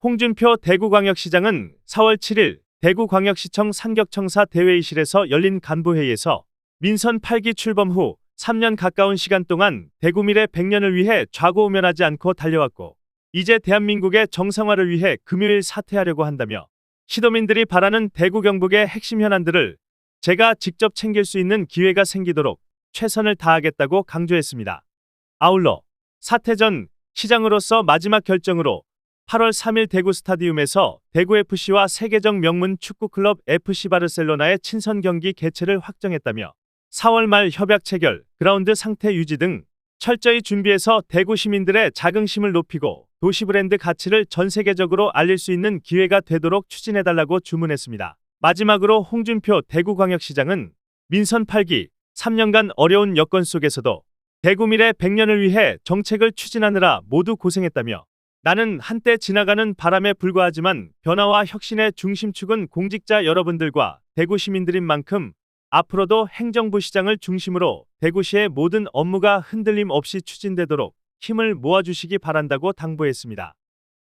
홍준표 대구광역시장은 4월 7일 대구광역시청 상격청사 대회의실에서 열린 간부회의에서 민선 8기 출범 후 3년 가까운 시간 동안 대구 미래 100년을 위해 좌고우면하지 않고 달려왔고 이제 대한민국의 정상화를 위해 금요일 사퇴하려고 한다며 시도민들이 바라는 대구 경북의 핵심 현안들을 제가 직접 챙길 수 있는 기회가 생기도록 최선을 다하겠다고 강조했습니다. 아울러 사퇴 전 시장으로서 마지막 결정으로 8월 3일 대구 스타디움에서 대구FC와 세계적 명문 축구클럽 FC 바르셀로나의 친선 경기 개최를 확정했다며 4월 말 협약 체결, 그라운드 상태 유지 등 철저히 준비해서 대구 시민들의 자긍심을 높이고 도시 브랜드 가치를 전 세계적으로 알릴 수 있는 기회가 되도록 추진해달라고 주문했습니다. 마지막으로 홍준표 대구광역시장은 민선 8기 3년간 어려운 여건 속에서도 대구 미래 100년을 위해 정책을 추진하느라 모두 고생했다며 나는 한때 지나가는 바람에 불과하지만 변화와 혁신의 중심축은 공직자 여러분들과 대구 시민들인 만큼 앞으로도 행정부 시장을 중심으로 대구시의 모든 업무가 흔들림 없이 추진되도록 힘을 모아주시기 바란다고 당부했습니다.